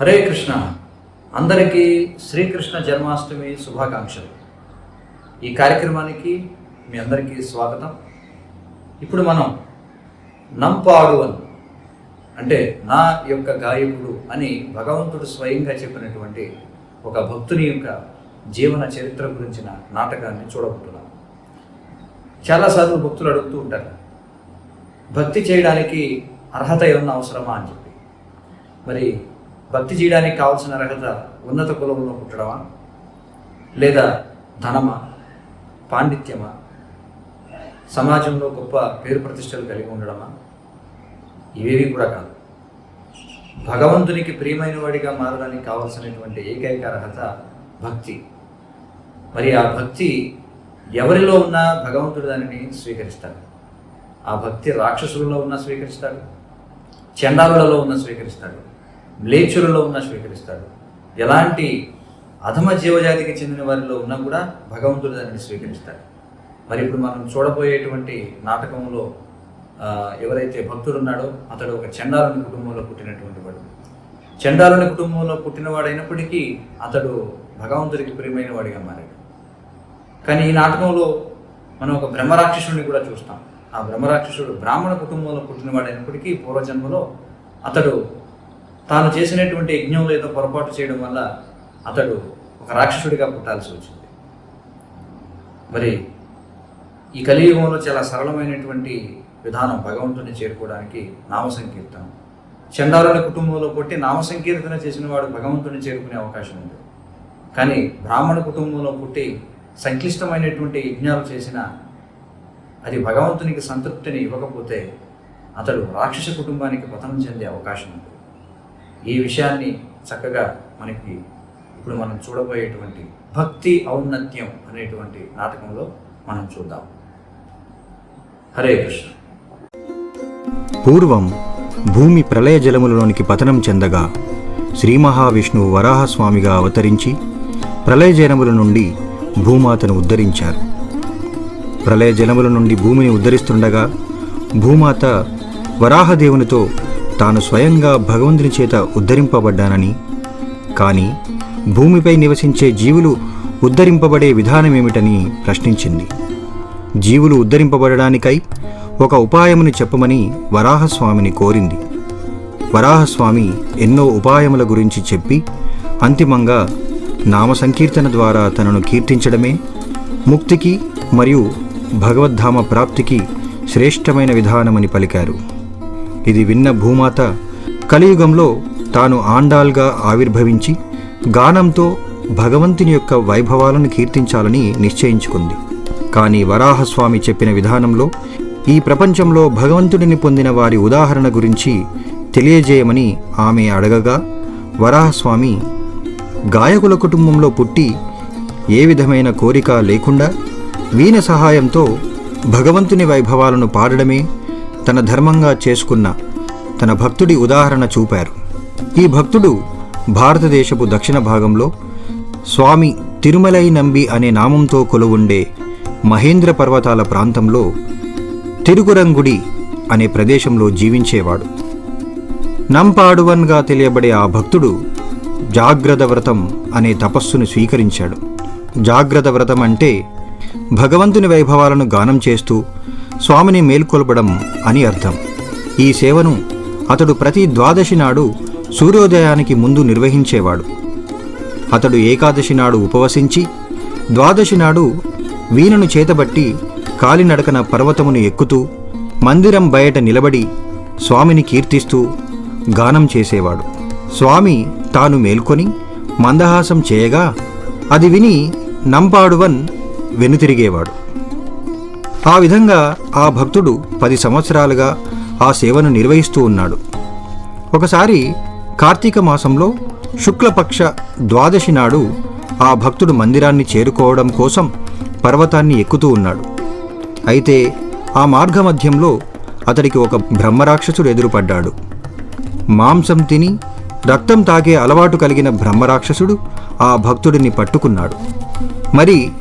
హరే కృష్ణ. అందరికీ శ్రీకృష్ణ జన్మాష్టమి శుభాకాంక్షలు. ఈ కార్యక్రమానికి మీ అందరికీ స్వాగతం. ఇప్పుడు మనం నంపాడువన్ అంటే నా యొక్క గాయకుడు అని భగవంతుడు స్వయంగా చెప్పినటువంటి ఒక భక్తుని యొక్క జీవన చరిత్ర గురించిన నాటకాన్ని చూడబోతున్నాం. చాలాసార్లు భక్తులు అడుగుతూ ఉంటారు భక్తి చేయడానికి అర్హత ఏమన్నా అవసరమా అని చెప్పి. మరి భక్తి చేయడానికి కావాల్సిన అర్హత ఉన్నత కులంలో పుట్టడమా? లేదా ధనమా? పాండిత్యమా? సమాజంలో గొప్ప పేరు ప్రతిష్టలు కలిగి ఉండడమా? ఇవేవి కూడా కాదు. భగవంతునికి ప్రియమైన వాడిగా మారడానికి కావాల్సినటువంటి ఏకైక అర్హత భక్తి. మరి ఆ భక్తి ఎవరిలో ఉన్నా భగవంతుడు దానిని స్వీకరిస్తాడు. ఆ భక్తి రాక్షసులలో ఉన్న స్వీకరిస్తాడు. చండాలులలో ఉన్న స్వీకరిస్తాడు. మ్లేచ్చులలో ఉన్న స్వీకరిస్తాడు ఎలాంటి అధమ జీవజాతికి చెందిన వారిలో ఉన్నా కూడా భగవంతుడు దానిని స్వీకరిస్తాడు. మరి ఇప్పుడు మనం చూడబోయేటువంటి నాటకంలో ఎవరైతే భక్తుడు ఉన్నాడో అతడు ఒక చండాలని కుటుంబంలో పుట్టినటువంటి వాడు. చండాలుని కుటుంబంలో పుట్టినవాడైనప్పటికీ అతడు భగవంతుడికి ప్రియమైన వాడిగా మారాడు. కానీ ఈ నాటకంలో మనం ఒక బ్రహ్మరాక్షసుడిని కూడా చూస్తాం. ఆ బ్రహ్మరాక్షసుడు బ్రాహ్మణ కుటుంబంలో పుట్టినవాడైనప్పటికీ పూర్వజన్మలో అతడు తాను చేసినటువంటి యజ్ఞంలో ఏదో పొరపాటు చేయడం వల్ల అతడు ఒక రాక్షసుడిగా పుట్టాల్సి వచ్చింది. మరి ఈ కలియుగంలో చాలా సరళమైనటువంటి విధానం భగవంతుని చేరుకోవడానికి నామ సంకీర్తనం. కుటుంబంలో పుట్టి నామ సంకీర్తన చేసిన వాడు భగవంతుని చేరుకునే అవకాశం ఉంది. కానీ బ్రాహ్మణ కుటుంబంలో పుట్టి సంక్లిష్టమైనటువంటి యజ్ఞాలు చేసిన అది భగవంతునికి సంతృప్తిని ఇవ్వకపోతే అతడు రాక్షస కుటుంబానికి పతనం చెందే అవకాశం ఉంది. ఈ విషయాన్ని చక్కగా మనకి ఇప్పుడు మనం చూడబోయేటువంటి భక్తి ఔన్నత్యం అనేటువంటి నాటకంలో మనం చూద్దాం. హరే కృష్ణ. పూర్వం భూమి ప్రళయ జలములలోనికి పతనం చెందగా శ్రీ మహావిష్ణువు వరాహస్వామిగా అవతరించి ప్రళయ జలముల నుండి భూమాతను ఉద్ధరించారు. ప్రళయ జలముల నుండి భూమిని ఉద్ధరిస్తుండగా భూమాత వరాహదేవునితో తాను స్వయంగా భగవంతుని చేత ఉద్ధరింపబడ్డానని. కానీ భూమిపై నివసించే జీవులు ఉద్ధరింపబడే విధానమేమిటని ప్రశ్నించింది. జీవులు ఉద్ధరింపబడడానికై ఒక ఉపాయమును చెప్పమని వరాహస్వామిని కోరింది. వరాహస్వామి ఎన్నో ఉపాయముల గురించి చెప్పి అంతిమంగా నామ సంకీర్తన ద్వారా తనను కీర్తించడమే ముక్తికి మరియు భగవద్ధామ ప్రాప్తికి శ్రేష్టమైన విధానమని పలికారు. ఇది విన్న భూమాత కలియుగంలో తాను ఆండాల్గా ఆవిర్భవించి గానంతో భగవంతుని యొక్క వైభవాలను కీర్తించాలని నిశ్చయించుకుంది. కానీ వరాహస్వామి చెప్పిన విధానంలో ఈ ప్రపంచంలో భగవంతుడిని పొందిన వారి ఉదాహరణ గురించి తెలియజేయమని ఆమె అడగగా వరాహస్వామి గాయకుల కుటుంబంలో పుట్టి ఏ విధమైన కోరిక లేకుండా వీణ సహాయంతో భగవంతుని వైభవాలను పాడడమే తన ధర్మంగా చేసుకున్న తన భక్తుడి ఉదాహరణ చూపారు. ఈ భక్తుడు భారతదేశపు దక్షిణ భాగంలో స్వామి తిరుమలై నంబి అనే నామంతో కొలువుండే మహేంద్ర పర్వతాల ప్రాంతంలో తిరుగురంగుడి అనే ప్రదేశంలో జీవించేవాడు. నంపాడువన్గా తెలియబడే ఆ భక్తుడు జాగ్రత్త వ్రతం అనే తపస్సును స్వీకరించాడు. జాగ్రత్త వ్రతం అంటే భగవంతుని వైభవాలను గానం చేస్తూ స్వామిని మేల్కొల్పడం అని అర్థం. ఈ సేవను అతడు ప్రతి ద్వాదశి నాడు సూర్యోదయానికి ముందు నిర్వహించేవాడు. అతడు ఏకాదశి నాడు ఉపవసించి ద్వాదశి నాడు వీణను చేతబట్టి కాలినడకన పర్వతమును ఎక్కుతూ మందిరం బయట నిలబడి స్వామిని కీర్తిస్తూ గానం చేసేవాడు. స్వామి తాను మేల్కొని మందహాసం చేయగా అది విని నంపాడువన్ వెనుతిరిగేవాడు. ఆ విధంగా ఆ భక్తుడు పది సంవత్సరాలుగా ఆ సేవను నిర్వహిస్తూ ఉన్నాడు. ఒకసారి కార్తీక మాసంలో శుక్లపక్ష ద్వాదశి నాడు ఆ భక్తుడు మందిరాన్ని చేరుకోవడం కోసం పర్వతాన్ని ఎక్కుతూ ఉన్నాడు. అయితే ఆ మార్గమధ్యంలో అతడికి ఒక బ్రహ్మరాక్షసుడు ఎదురుపడ్డాడు. మాంసం తిని రక్తం తాగే అలవాటు కలిగిన బ్రహ్మరాక్షసుడు ఆ భక్తుడిని పట్టుకున్నాడు. మరి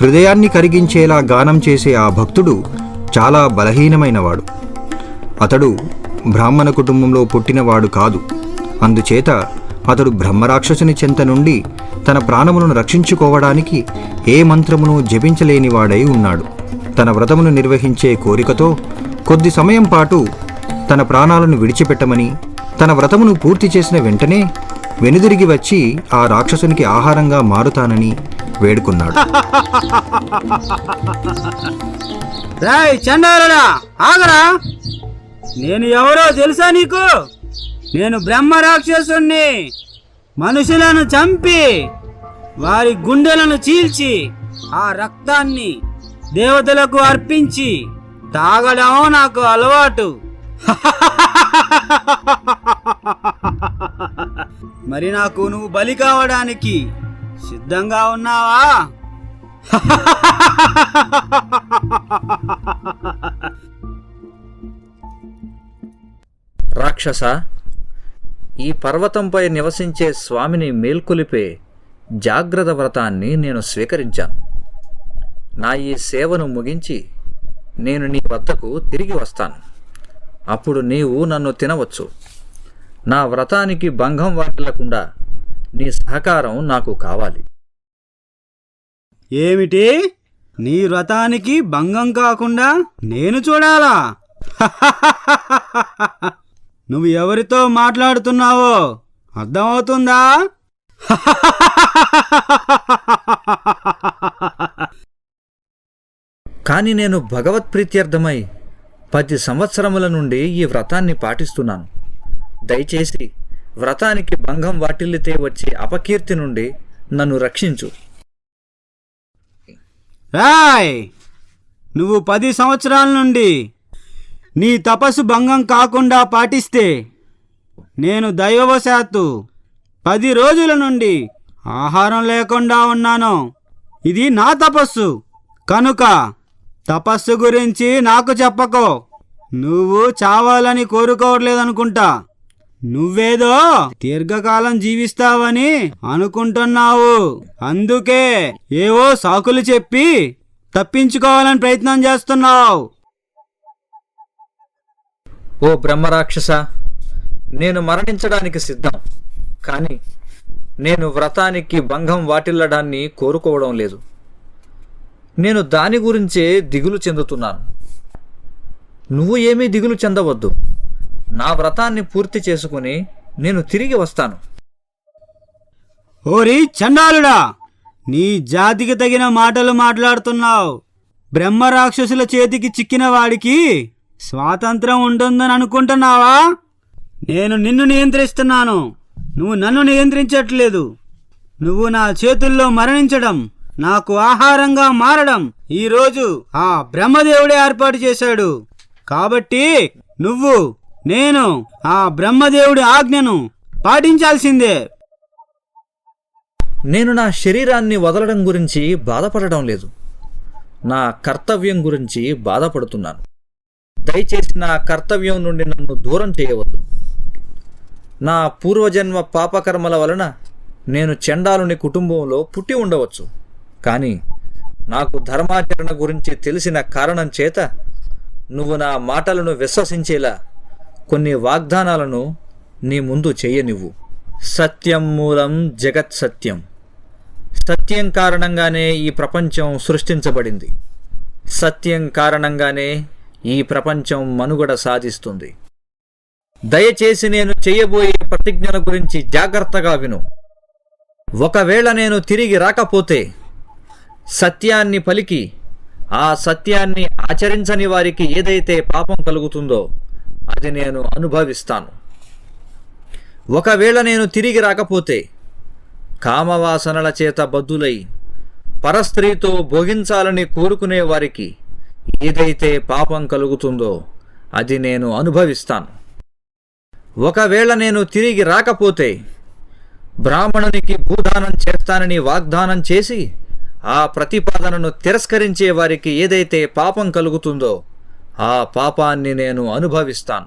హృదయాన్ని కరిగించేలా గానం చేసే ఆ భక్తుడు చాలా బలహీనమైనవాడు. అతడు బ్రాహ్మణ కుటుంబంలో పుట్టినవాడు కాదు. అందుచేత అతడు బ్రహ్మరాక్షసుని చెంత నుండి తన ప్రాణములను రక్షించుకోవడానికి ఏ మంత్రమును జపించలేనివాడై ఉన్నాడు. తన వ్రతమును నిర్వహించే కోరికతో కొద్ది సమయం పాటు తన ప్రాణాలను విడిచిపెట్టమని తన వ్రతమును పూర్తి చేసిన వెంటనే వెనుదిరిగి వచ్చి ఆ రాక్షసునికి ఆహారంగా మారుతానని వేడుకున్నాడు. రాయ్ చండాలుడా ఆగరా. నేను ఎవరో తెలుసా నీకు? నేను బ్రహ్మ రాక్షసుణ్ణి. మనుషులను చంపి వారి గుండెలను చీల్చి ఆ రక్తాన్ని దేవతలకు అర్పించి తాగడం నాకు అలవాటు. మరి నాకు నువ్వు బలి కావడానికి సిద్ధంగా ఉన్నావా? రాక్షస ఈ పర్వతంపై నివసించే స్వామిని మేల్కొలిపే జాగ్రత్త వ్రతాన్ని నేను స్వీకరించాను. నా ఈ సేవను ముగించి నేను నీ వద్దకు తిరిగి వస్తాను. అప్పుడు నీవు నన్ను తినవచ్చు. నా వ్రతానికి భంగం వాటిల్లకుండా నీ సహకారం నాకు కావాలి. ఏమిటి? నీ వ్రతానికి భంగం కాకుండా నేను చూడాలా? నువ్వు ఎవరితో మాట్లాడుతున్నావో అర్థమవుతుందా? కానీ నేను భగవత్ ప్రీత్యర్థమై పది సంవత్సరముల నుండి ఈ వ్రతాన్ని పాటిస్తున్నాను. దయచేసి వ్రతానికి భంగం వాటిల్లితే వచ్చే అపకీర్తి నుండి నన్ను రక్షించు. రాయ్ నువ్వు పది సంవత్సరాల నుండి నీ తపస్సు భంగం కాకుండా పాటిస్తే నేను దైవవశాత్తు పది రోజుల నుండి ఆహారం లేకుండా ఉన్నాను. ఇది నా తపస్సు. కనుక తపస్సు గురించి నాకు చెప్పకో. నువ్వు చావాలని కోరుకోవట్లేదనుకుంటా. నువ్వేదో దీర్ఘకాలం జీవిస్తావని అనుకుంటున్నావు. అందుకే ఏవో సాకులు చెప్పి తప్పించుకోవాలని ప్రయత్నం చేస్తున్నావు. ఓ బ్రహ్మరాక్షస నేను మరణించడానికి సిద్ధం కానీ నేను వ్రతానికి భంగం వాటిల్లడాన్ని కోరుకోవడం లేదు. నేను దాని గురించే దిగులు చెందుతున్నాను. నువ్వు ఏమీ దిగులు చెందవద్దు. నా వ్రతాన్ని పూర్తి చేసుకుని నేను తిరిగి వస్తాను. ఓరి చండాలుడా నీ జాతికి తగిన మాటలు మాట్లాడుతున్నావు. బ్రహ్మ రాక్షసుల చేతికి చిక్కిన వాడికి స్వాతంత్రం ఉంటుందని అనుకుంటున్నావా? నేను నిన్ను నియంత్రిస్తున్నాను. నువ్వు నన్ను నియంత్రించట్లేదు. నువ్వు నా చేతుల్లో మరణించడం నాకు ఆహారంగా మారడం ఈరోజు ఆ బ్రహ్మదేవుడే ఏర్పాటు చేశాడు. కాబట్టి నువ్వు నేను ఆ బ్రహ్మదేవుడి ఆజ్ఞను పాటించాల్సిందే. నేను నా శరీరాన్ని వదలడం గురించి బాధపడడం లేదు. నా కర్తవ్యం గురించి బాధపడుతున్నాను. దయచేసి నా కర్తవ్యం నుండి నన్ను దూరం చేయవద్దు. నా పూర్వజన్మ పాపకర్మల వలన నేను చండాలుని కుటుంబంలో పుట్టి ఉండవచ్చు. కానీ నాకు ధర్మాచరణ గురించి తెలిసిన కారణం చేత నువ్వు నా మాటలను విశ్వసించేలా కొన్ని వాగ్దానాలను నీ ముందు చేయనివ్వు. సత్యం మూలం జగత్ సత్యం. సత్యం కారణంగానే ఈ ప్రపంచం సృష్టించబడింది. సత్యం కారణంగానే ఈ ప్రపంచం మనుగడ సాధిస్తుంది. దయచేసి నేను చేయబోయే ప్రతిజ్ఞల గురించి జాగ్రత్తగా విను. ఒకవేళ నేను తిరిగి రాకపోతే సత్యాన్ని పలికి ఆ సత్యాన్ని ఆచరించని వారికి ఏదైతే పాపం కలుగుతుందో అది నేను అనుభవిస్తాను. ఒకవేళ నేను తిరిగి రాకపోతే కామవాసనల చేత బద్దులై పరస్త్రీతో భోగించాలని కోరుకునే వారికి ఏదైతే పాపం కలుగుతుందో అది నేను అనుభవిస్తాను. ఒకవేళ నేను తిరిగి రాకపోతే బ్రాహ్మణునికి భూదానం చేస్తానని వాగ్దానం చేసి ఆ ప్రతిపాదనను తిరస్కరించే వారికి ఏదైతే పాపం కలుగుతుందో ఆ పాపాన్ని నేను అనుభవిస్తాను.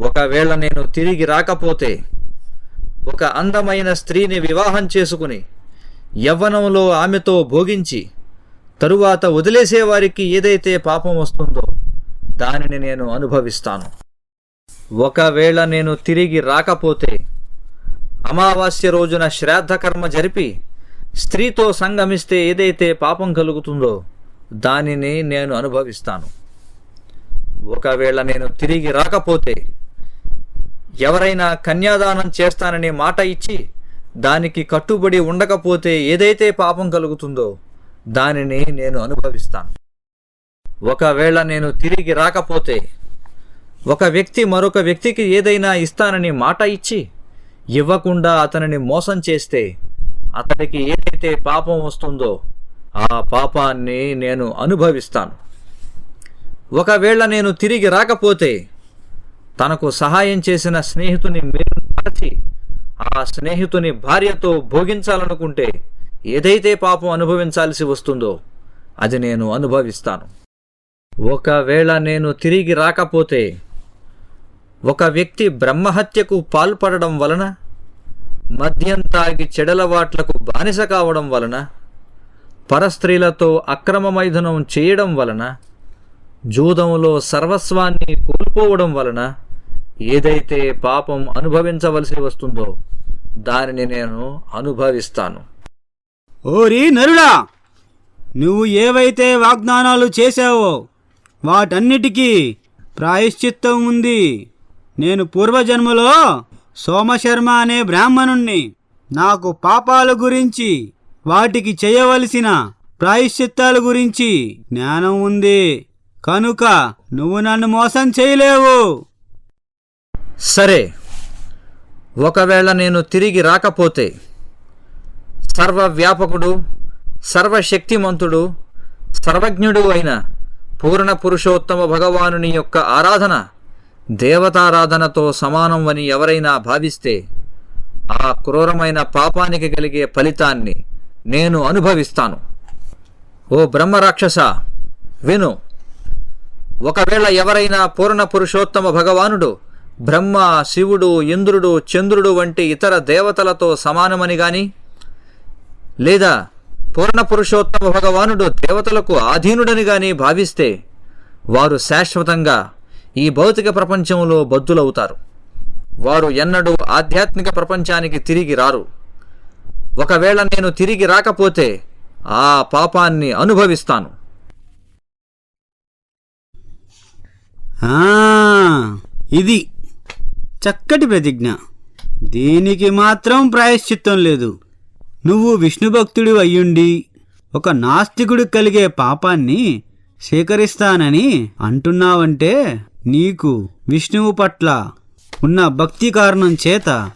ఒకవేళ నేను తిరిగి రాకపోతే ఒక అందమైన స్త్రీని వివాహం చేసుకుని యవ్వనంలో ఆమెతో భోగించి తరువాత వదిలేసేవారికి ఏదైతే పాపం వస్తుందో దానిని నేను అనుభవిస్తాను. ఒకవేళ నేను తిరిగి రాకపోతే అమావాస్య రోజున శ్రాద్ధకర్మ జరిపి స్త్రీతో సంగమిస్తే ఏదైతే పాపం కలుగుతుందో దానిని నేను అనుభవిస్తాను. ఒకవేళ నేను తిరిగి రాకపోతే ఎవరైనా కన్యాదానం చేస్తానని మాట ఇచ్చి దానికి కట్టుబడి ఉండకపోతే ఏదైతే పాపం కలుగుతుందో దానిని నేను అనుభవిస్తాను. ఒకవేళ నేను తిరిగి రాకపోతే ఒక వ్యక్తి మరొక వ్యక్తికి ఏదైనా ఇస్తానని మాట ఇచ్చి ఇవ్వకుండా అతనిని మోసం చేస్తే అతడికి ఏదైతే పాపం వస్తుందో ఆ పాపాన్ని నేను అనుభవిస్తాను. ఒకవేళ నేను తిరిగి రాకపోతే తనకు సహాయం చేసిన స్నేహితుని మేలు మార్చి ఆ స్నేహితుని భార్యతో భోగించాలనుకుంటే ఏదైతే పాపం అనుభవించాల్సి వస్తుందో అది నేను అనుభవిస్తాను. ఒకవేళ నేను తిరిగి రాకపోతే ఒక వ్యక్తి బ్రహ్మహత్యకు పాల్పడడం వలన మద్యం తాగి చెడలవాట్లకు బానిస కావడం వలన పరస్త్రీలతో అక్రమ మైథునం చేయడం వలన జూదంలో సర్వస్వాన్ని కోల్పోవడం వలన ఏదైతే పాపం అనుభవించవలసి వస్తుందో దానిని నేను అనుభవిస్తాను. ఓరి నరుడా నువ్వు ఏవైతే వాగ్దానాలు చేశావో వాటన్నిటికీ ప్రాయశ్చిత్తం ఉంది. నేను పూర్వజన్మలో సోమశర్మ అనే బ్రాహ్మణుణ్ణి నాకు పాపాల గురించి వాటికి చేయవలసిన ప్రాయశ్చిత్తాల గురించి జ్ఞానం ఉంది. కనుక నువ్వు నన్ను మోసం చేయలేవు. సరే ఒకవేళ నేను తిరిగి రాకపోతే సర్వవ్యాపకుడు సర్వశక్తిమంతుడు సర్వజ్ఞుడు అయిన పూర్ణ పురుషోత్తమ భగవానుని యొక్క ఆరాధన దేవతారాధనతో సమానం అని ఎవరైనా భావిస్తే ఆ క్రూరమైన పాపానికి కలిగే ఫలితాన్ని నేను అనుభవిస్తాను. ఓ బ్రహ్మరాక్షస విను ఒకవేళ ఎవరైనా పూర్ణ పురుషోత్తమ భగవానుడు బ్రహ్మ శివుడు ఇంద్రుడు చంద్రుడు వంటి ఇతర దేవతలతో సమానమని గాని లేదా పూర్ణ పురుషోత్తమ భగవానుడు దేవతలకు ఆధీనుడని గాని భావిస్తే వారు శాశ్వతంగా ఈ భౌతిక ప్రపంచంలో బద్దులవుతారు. వారు ఎన్నడూ ఆధ్యాత్మిక ప్రపంచానికి తిరిగి రారు. ఒకవేళ నేను తిరిగి రాకపోతే ఆ పాపాన్ని అనుభవిస్తాను. ఇది చక్కటి ప్రతిజ్ఞ. దీనికి మాత్రం ప్రాయశ్చిత్తం లేదు. నువ్వు విష్ణు భక్తుడు అయ్యుండి ఒక నాస్తికుడు కలిగే పాపాన్ని స్వీకరిస్తానని అంటున్నావంటే నీకు విష్ణువు పట్ల ఉన్న భక్తి కారణం చేత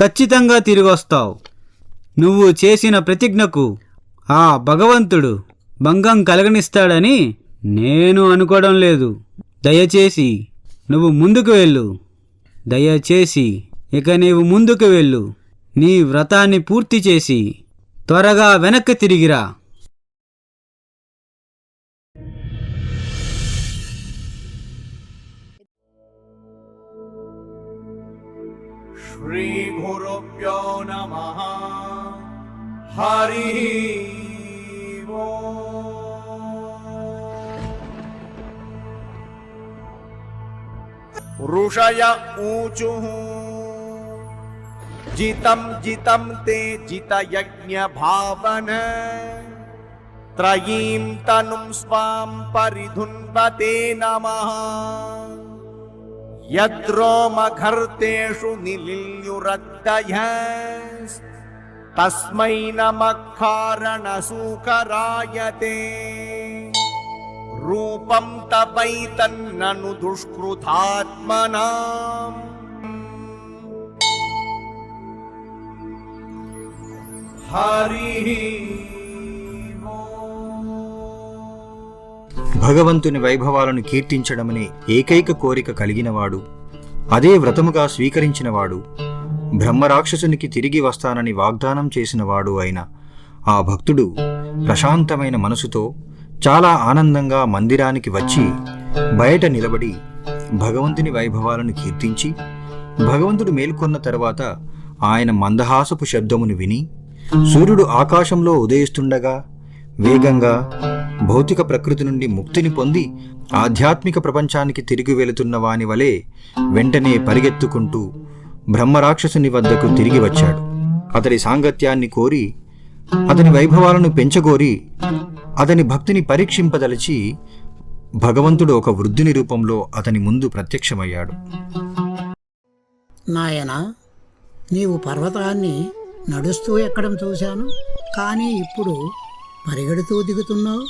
ఖచ్చితంగా తిరిగొస్తావు. నువ్వు చేసిన ప్రతిజ్ఞకు ఆ భగవంతుడు భంగం కలగనిస్తాడని నేను అనుకోవడం లేదు. దయచేసి నువ్వు ముందుకు వెళ్ళు దయచేసి ఇక నీవు ముందుకు వెళ్ళు నీ వ్రతాన్ని పూర్తి చేసి త్వరగా వెనక్కి తిరిగిరా श्रीगुरुभ्यो नमः हरिः ऋषय ऊचुः। जितं जितं ते जितयज्ञभावन। त्रयीं तनुं स्वां परिधुन्वते नमः। यद्रोमघर्तेषु निलिल्युरद्दय तस्मै नमः कारणसूकरायते రూపం తపైతన్నను దుష్కృతాత్మనా. హరి భగవంతుని వైభవాలను కీర్తించడమనే ఏకైక కోరిక కలిగినవాడు అదే వ్రతముగా స్వీకరించినవాడు బ్రహ్మరాక్షసునికి తిరిగి వస్తానని వాగ్దానం చేసినవాడు అయిన ఆ భక్తుడు ప్రశాంతమైన మనసుతో చాలా ఆనందంగా మందిరానికి వచ్చి బయట నిలబడి భగవంతుని వైభవాలను కీర్తించి భగవంతుడు మేల్కొన్న తర్వాత ఆయన మందహాసపు శబ్దమును విని సూర్యుడు ఆకాశంలో ఉదయిస్తుండగా వేగంగా భౌతిక ప్రకృతి నుండి ముక్తిని పొంది ఆధ్యాత్మిక ప్రపంచానికి తిరిగి వెళుతున్న వాని వలె వెంటనే పరిగెత్తుకుంటూ బ్రహ్మరాక్షసుని వద్దకు తిరిగి వచ్చాడు. అతడి సాంగత్యాన్ని కోరి అతని వైభవాలను పెంచగోరి అతని భక్తిని పరీక్షింపదలిచి భగవంతుడు ఒక వృద్ధుని రూపంలో అతని ముందు ప్రత్యక్షమయ్యాడు. నాయనా నీవు పర్వతాన్ని నడుస్తూ ఎక్కడం చూశాను. కానీ ఇప్పుడు పరిగెడుతూ దిగుతున్నావు.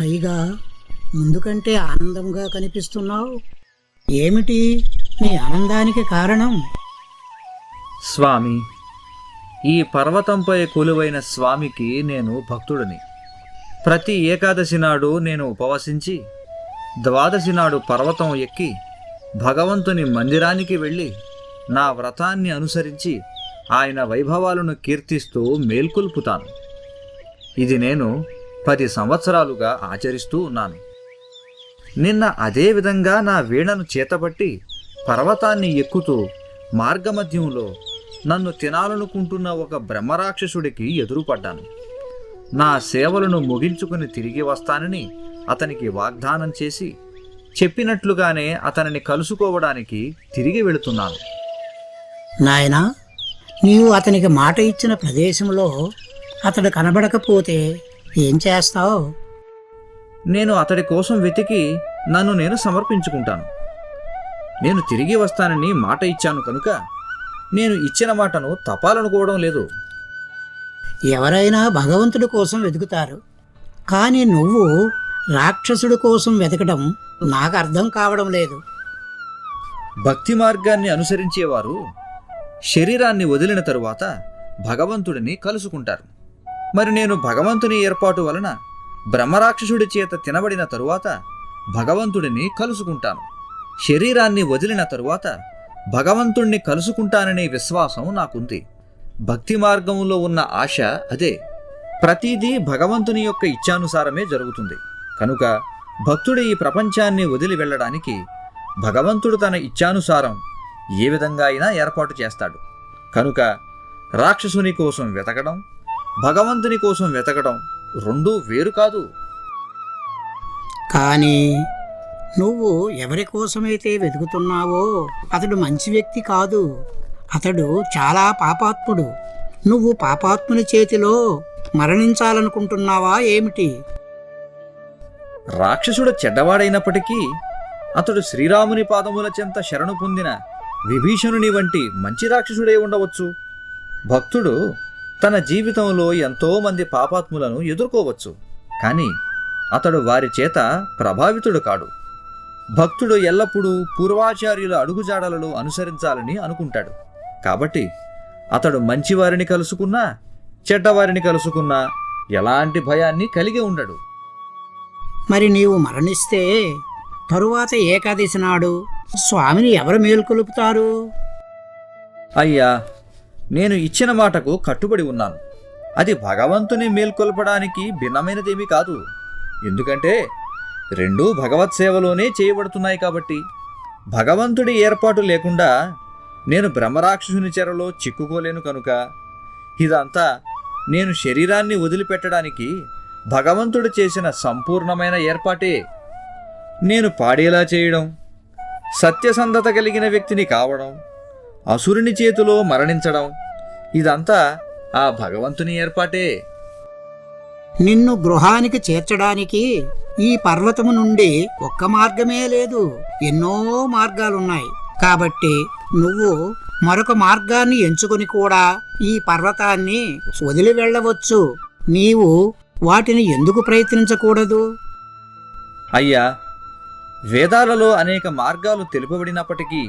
పైగా ముందు కంటే ఆనందంగా కనిపిస్తున్నావు. ఏమిటి నీ ఆనందానికి కారణం? స్వామి ఈ పర్వతంపై కొలువైన స్వామికి నేను భక్తుడిని. ప్రతి ఏకాదశి నాడు నేను ఉపవసించి ద్వాదశి నాడు పర్వతం ఎక్కి భగవంతుని మందిరానికి వెళ్ళి నా వ్రతాన్ని అనుసరించి ఆయన వైభవాలను కీర్తిస్తూ మేల్కొల్పుతాను. ఇది నేను పది సంవత్సరాలుగా ఆచరిస్తూ ఉన్నాను. నిన్న అదే విధంగా నా వీణను చేతబట్టి పర్వతాన్ని ఎక్కుతూ మార్గమధ్యంలో నన్ను తినాలనుకుంటున్న ఒక బ్రహ్మరాక్షసుడికి ఎదురుపడ్డాను. నా సేవలను ముగించుకుని తిరిగి వస్తానని అతనికి వాగ్దానం చేసి చెప్పినట్లుగానే అతనిని కలుసుకోవడానికి తిరిగి వెళుతున్నాను. నాయనా నీవు అతనికి మాట ఇచ్చిన ప్రదేశంలో అతడు కనబడకపోతే ఏం చేస్తావు? నేను అతడి కోసం వెతికి నన్ను నేను సమర్పించుకుంటాను. నేను తిరిగి వస్తానని మాట ఇచ్చాను కనుక నేను ఇచ్చిన మాటను తపాలనుకోవడం లేదు. ఎవరైనా భగవంతుడి కోసం వెతుకుతారు. కానీ నువ్వు రాక్షసుడి కోసం వెతకడం నాకు అర్థం కావడం లేదు. భక్తి మార్గాన్ని అనుసరించేవారు శరీరాన్ని వదిలిన తరువాత భగవంతుడిని కలుసుకుంటారు. మరి నేను భగవంతుని ఏర్పాటు వలన బ్రహ్మరాక్షసుడి చేత తినబడిన తరువాత భగవంతుడిని కలుసుకుంటాను. శరీరాన్ని వదిలిన తరువాత భగవంతుణ్ణి కలుసుకుంటాననే విశ్వాసం నాకుంది. భక్తి మార్గంలో ఉన్న ఆశ అదే. ప్రతిదీ భగవంతుని యొక్క ఇచ్ఛానుసారమే జరుగుతుంది. కనుక భక్తుడు ఈ ప్రపంచాన్ని వదిలి వెళ్ళడానికి భగవంతుడు తన ఇచ్ఛానుసారం ఏ విధంగా అయినా ఏర్పాటు చేస్తాడు. కనుక రాక్షసుని కోసం వెతకడం భగవంతుని కోసం వెతకడం రెండూ వేరు కాదు. కానీ నువ్వు ఎవరి కోసమైతే వెతుకుతున్నావో అతడు మంచి వ్యక్తి కాదు. అతడు చాలా పాపాత్ముడు. నువ్వు పాపాత్ముని చేతిలో మరణించాలనుకుంటున్నావా ఏమిటి? రాక్షసుడు చెడ్డవాడైనప్పటికీ అతడు శ్రీరాముని పాదముల చెంత శరణు పొందిన విభీషణుని వంటి మంచి రాక్షసుడే ఉండవచ్చు. భక్తుడు తన జీవితంలో ఎంతో మంది పాపాత్ములను ఎదుర్కోవచ్చు. కానీ అతడు వారి చేత ప్రభావితుడు కాడు. భక్తుడు ఎల్లప్పుడూ పూర్వాచార్యుల అడుగుజాడలలో అనుసరించాలని అనుకుంటాడు. కాబట్టి అతడు మంచివారిని కలుసుకున్నా చెడ్డవారిని కలుసుకున్నా ఎలాంటి భయాన్ని కలిగి ఉండడు. మరి నీవు మరణిస్తే తరువాత ఏకాదశి నాడు స్వామిని ఎవరు మేల్కొలుపుతారు? అయ్యా నేను ఇచ్చిన మాటకు కట్టుబడి ఉన్నాను. అది భగవంతుని మేల్కొల్పడానికి భిన్నమైనదేమీ కాదు. ఎందుకంటే రెండూ భగవత్ సేవలోనే చేయబడుతున్నాయి కాబట్టి. భగవంతుడి ఏర్పాటు లేకుండా నేను బ్రహ్మరాక్షసుని చెరలో చిక్కుకోలేను కనుక. ఇదంతా నేను శరీరాన్ని వదిలిపెట్టడానికి భగవంతుడు చేసిన సంపూర్ణమైన ఏర్పాటే. నేను పాడేలా చేయడం సత్యసంధత కలిగిన వ్యక్తిని కావడం అసురుని చేతిలో మరణించడం ఇదంతా ఆ భగవంతుని ఏర్పాటే. నిన్ను గృహానికి చేర్చడానికి ఈ పర్వతము నుండి ఒక్క మార్గమే లేదు ఎన్నో మార్గాలున్నాయి. కాబట్టి నువ్వు మరొక మార్గాన్ని ఎంచుకొని కూడా ఈ పర్వతాన్ని వదిలి వెళ్ళవచ్చు. నీవు వాటిని ఎందుకు ప్రయత్నించకూడదు? అయ్యా వేదాలలో అనేక మార్గాలు తెలుపబడినప్పటికీ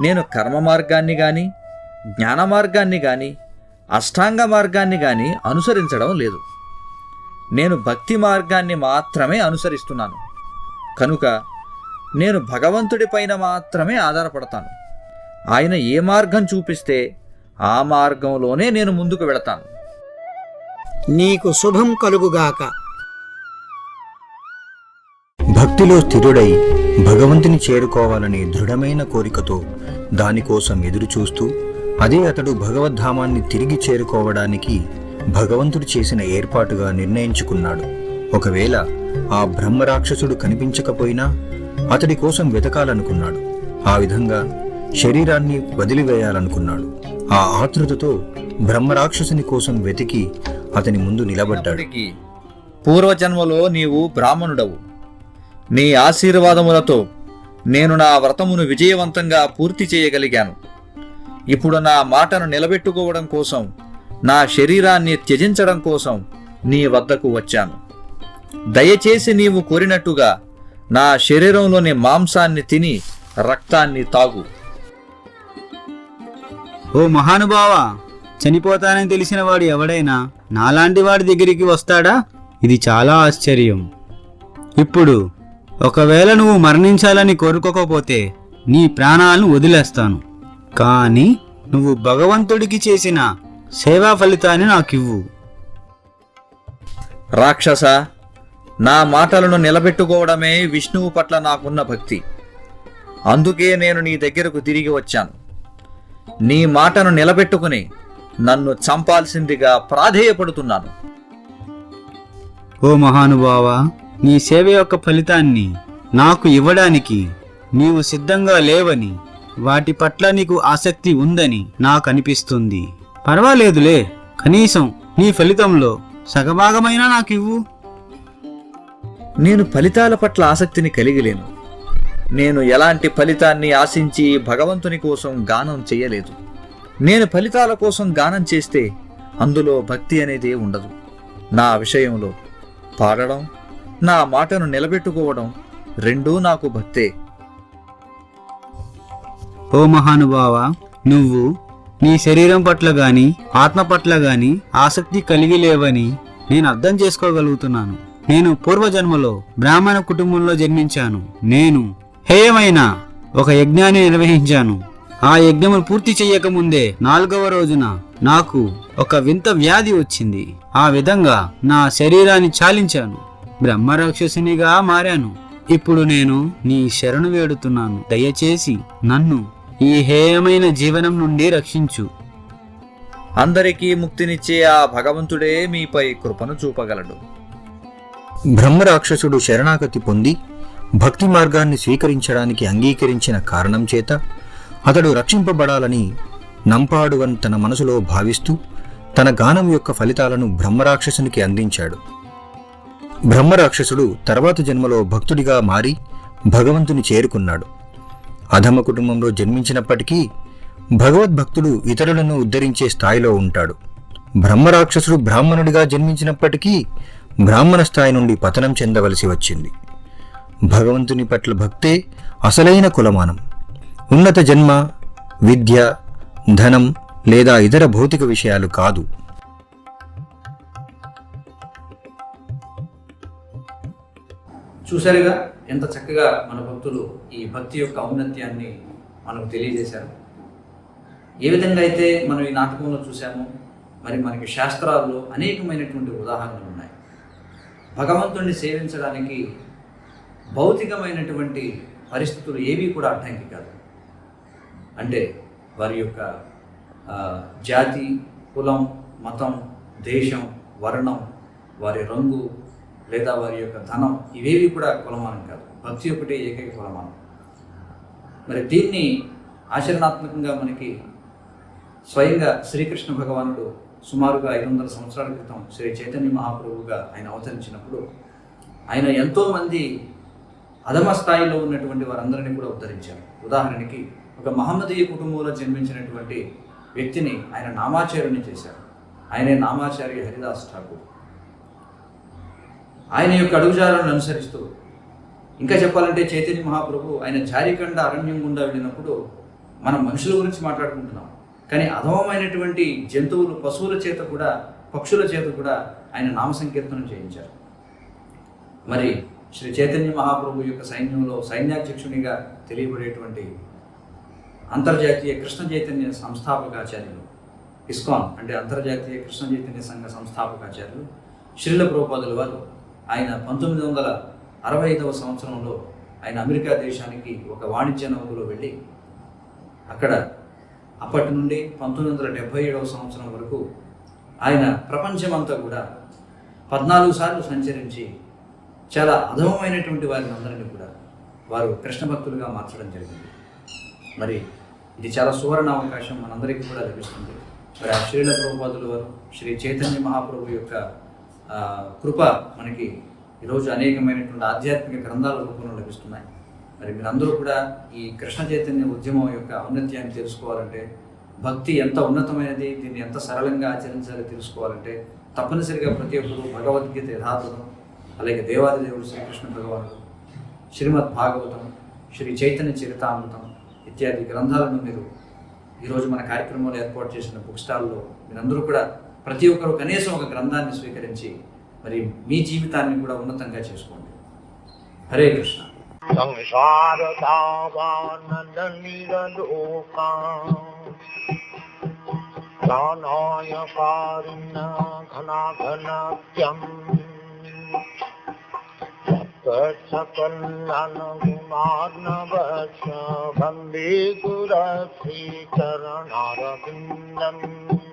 నేను కర్మ మార్గాన్ని గాని జ్ఞాన మార్గాన్ని గాని అష్టాంగ మార్గాన్ని గాని అనుసరించడం లేదు. నేను భక్తి మార్గాన్ని మాత్రమే అనుసరిస్తున్నాను. కనుక నేను భగవంతుడి పైన మాత్రమే ఆధారపడతాను. ఆయన ఏ మార్గం చూపిస్తే ఆ మార్గంలోనే నేను ముందుకు వెళతాను. నీకు శుభం కలుగుగాక. భక్తిలో స్థిరుడై భగవంతుని చేరుకోవాలనే దృఢమైన కోరికతో దానికోసం ఎదురుచూస్తూ అదే అతడు భగవద్ధామాన్ని తిరిగి చేరుకోవడానికి భగవంతుడు చేసిన ఏర్పాటుగా నిర్ణయించుకున్నాడు. ఒకవేళ ఆ బ్రహ్మరాక్షసుడు కనిపించకపోయినా అతడి కోసం వెతకాలనుకున్నాడు. ఆ విధంగా శరీరాన్ని వదిలివేయాలనుకున్నాడు. ఆ ఆతృతతో బ్రహ్మరాక్షసుని కోసం వెతికి అతని ముందు నిలబడ్డాడు. పూర్వజన్మలో నీవు బ్రాహ్మణుడవు. నీ ఆశీర్వాదములతో నేను నా వ్రతమును విజయవంతంగా పూర్తి చేయగలిగాను. ఇప్పుడు నా మాటను నిలబెట్టుకోవడం కోసం నా శరీరాన్ని త్యజించడం కోసం నీ వద్దకు వచ్చాను. దయచేసి నీవు కోరినట్టుగా నా శరీరంలోని మాంసాన్ని తిని రక్తాన్ని తాగు. ఓ మహానుభావ చనిపోతానని తెలిసిన వాడు ఎవడైనా నాలాంటి వాడి దగ్గరికి వస్తాడా? ఇది చాలా ఆశ్చర్యం. ఇప్పుడు ఒకవేళ నువ్వు మరణించాలని కోరుకోకపోతే నీ ప్రాణాలను వదిలేస్తాను. కానీ నువ్వు భగవంతుడికి చేసిన సేవా ఫలితాన్ని నాకివ్వు. రాక్షస నా మాటలను నిలబెట్టుకోవడమే విష్ణువు పట్ల నాకున్న భక్తి. అందుకే నేను నీ దగ్గరకు తిరిగి వచ్చాను. నీ మాటను నిలబెట్టుకుని నన్ను చంపాల్సిందిగా ప్రాధేయపడుతున్నాను. ఓ మహానుభావా నీ సేవ యొక్క ఫలితాన్ని నాకు ఇవ్వడానికి నీవు సిద్ధంగా లేవని వాటి పట్ల నీకు ఆసక్తి ఉందని నాకు అనిపిస్తుంది పర్వాలేదులే కనీసం నీ ఫలితంలో సగభాగమైనా నాకు ఇవ్వు నేను ఫలితాల పట్ల ఆసక్తిని కలిగి లేను నేను ఎలాంటి ఫలితాన్ని ఆశించి భగవంతుని కోసం గానం చేయలేదు. నేను ఫలితాల కోసం గానం చేస్తే అందులో భక్తి అనేది ఉండదు. నా విషయంలో పాడడం నా మాటను నిలబెట్టుకోవడం రెండూ నాకు భక్తే. ఓ మహానుభావ నువ్వు నీ శరీరం పట్ల గాని ఆత్మ పట్ల గాని ఆసక్తి కలిగి లేవని నేను అర్థం చేసుకోగలుగుతున్నాను. నేను పూర్వజన్మలో బ్రాహ్మణ కుటుంబంలో జన్మించాను. నేను హేయమైన ఒక యజ్ఞాన్ని నిర్వహించాను. ఆ యజ్ఞమును పూర్తి చెయ్యకముందే నాలుగవ రోజున నాకు ఒక వింత వ్యాధి వచ్చింది. ఆ విధంగా నా శరీరాన్ని చాలించాను. బ్రహ్మరాక్షసునిగా మారాను. ఇప్పుడు నేను నీ శరణు వేడుతున్నాను. దయచేసి నన్ను ఈ హేయమైన జీవనం నుండి రక్షించు. అందరికీ ముక్తినిచ్చే ఆ భగవంతుడే మీపై కృపను చూపగలడు. బ్రహ్మరాక్షసుడు శరణాగతి పొంది భక్తి మార్గాన్ని స్వీకరించడానికి అంగీకరించిన కారణం చేత అతడు రక్షింపబడాలని నంపాడువన్ తన మనసులో భావిస్తూ తన గానం యొక్క ఫలితాలను బ్రహ్మరాక్షసునికి అందించాడు. బ్రహ్మరాక్షసుడు తర్వాత జన్మలో భక్తుడిగా మారి భగవంతుని చేరుకున్నాడు. అధమ కుటుంబంలో జన్మించినప్పటికీ భగవద్భక్తుడు ఇతరులను ఉద్ధరించే స్థాయిలో ఉంటాడు. బ్రహ్మరాక్షసుడు బ్రాహ్మణుడిగా జన్మించినప్పటికీ బ్రాహ్మణ స్థాయి నుండి పతనం చెందవలసి వచ్చింది. భగవంతుని పట్ల భక్తే అసలైన కులమానం. ఉన్నత జన్మ విద్య ధనం లేదా ఇతర భౌతిక విషయాలు కాదు. చూశారుగా ఎంత చక్కగా మన భక్తులు ఈ భక్తి యొక్క ఔన్నత్యాన్ని మనకు తెలియజేశారు. ఏ విధంగా అయితే మనం ఈ నాటకంలో చూసామో మరి మనకి శాస్త్రాల్లో అనేకమైనటువంటి ఉదాహరణలు ఉన్నాయి. భగవంతుణ్ణి సేవించడానికి భౌతికమైనటువంటి పరిస్థితులు ఏవి కూడా అడ్డంకి కాదు. అంటే వారి యొక్క జాతి కులం మతం దేశం వర్ణం వారి రంగు లేదా వారి యొక్క ధనం ఇవేవి కూడా కులమానం కాదు. భక్తి ఒకటే ఏకైక కులమానం. మరి దీన్ని ఆచరణాత్మకంగా మనకి స్వయంగా శ్రీకృష్ణ భగవానుడు సుమారుగా ఐదు వందల సంవత్సరాల క్రితం శ్రీ చైతన్య మహాప్రభువుగా ఆయన అవతరించినప్పుడు ఆయన ఎంతోమంది అధమ స్థాయిలో ఉన్నటువంటి వారందరినీ కూడా ఉద్ధరించారు. ఉదాహరణకి ఒక మహమ్మదీయ కుటుంబంలో జన్మించినటువంటి వ్యక్తిని ఆయన నామాచార్యుని చేశారు. ఆయనే నామాచార్య హరిదాస్ ఠాకూర్. ఆయన యొక్క అడుగుజాలను అనుసరిస్తూ ఇంకా చెప్పాలంటే చైతన్య మహాప్రభు ఆయన జారికండ అరణ్యం గుండా వెళ్ళినప్పుడు మనం మనుషుల గురించి మాట్లాడుకుంటున్నాం. కానీ అధమమైనటువంటి జంతువులు పశువుల చేత కూడా పక్షుల చేత కూడా ఆయన నామ సంకీర్తనం చేయించారు. మరి శ్రీ చైతన్య మహాప్రభు యొక్క సైన్యంలో సైన్యాధ్యక్షునిగా తెలియబడేటువంటి అంతర్జాతీయ కృష్ణ చైతన్య సంస్థాపకాచార్యులు ఇస్కాన్ అంటే అంతర్జాతీయ కృష్ణ చైతన్య సంఘ సంస్థాపకాచార్యులు శ్రీల ప్రభుపాదుల వారు ఆయన పంతొమ్మిది వందల అరవై ఐదవ సంవత్సరంలో ఆయన అమెరికా దేశానికి ఒక వాణిజ్య నౌకలో వెళ్ళి అక్కడ అప్పటి నుండి పంతొమ్మిది వందల డెబ్భై ఏడవ సంవత్సరం వరకు ఆయన ప్రపంచమంతా కూడా పద్నాలుగు సార్లు సంచరించి చాలా అధమమైనటువంటి వారిని అందరినీ కూడా వారు కృష్ణ భక్తులుగా మార్చడం జరిగింది. మరి ఇది చాలా సువర్ణ అవకాశం మనందరికీ కూడా లభిస్తుంది. మరి ఆ శ్రీల ప్రభుపాదులు వారు శ్రీ చైతన్య మహాప్రభు యొక్క కృప మనకి ఈరోజు అనేకమైనటువంటి ఆధ్యాత్మిక గ్రంథాల రూపంలో లభిస్తున్నాయి. మరి మీరందరూ కూడా ఈ కృష్ణ చైతన్య ఉద్యమం యొక్క ఔన్నత్యాన్ని తెలుసుకోవాలంటే భక్తి ఎంత ఉన్నతమైనది దీన్ని ఎంత సరళంగా ఆచరించాలో తెలుసుకోవాలంటే తప్పనిసరిగా ప్రతి ఒక్కరూ భగవద్గీత యథాతథం అలాగే దేవాది దేవుడు శ్రీకృష్ణ భగవానుడు శ్రీమద్ భాగవతం శ్రీ చైతన్య చరితామృతం ఇత్యాది గ్రంథాలను మీరు ఈరోజు మన కార్యక్రమంలో ఏర్పాటు చేసిన బుక్ స్టాల్లో మీరందరూ కూడా ప్రతి ఒక్కరూ కనీసం ఒక గ్రంథాన్ని స్వీకరించి మరి మీ జీవితాన్ని కూడా ఉన్నతంగా చేసుకోండి. హరే కృష్ణ. సంసారతావానందీరూపాయ కారుణ్య ఘనాఘనాఖ్యం छपल्लिमानवश बन्दिगुरश्रीचरणविन्दम्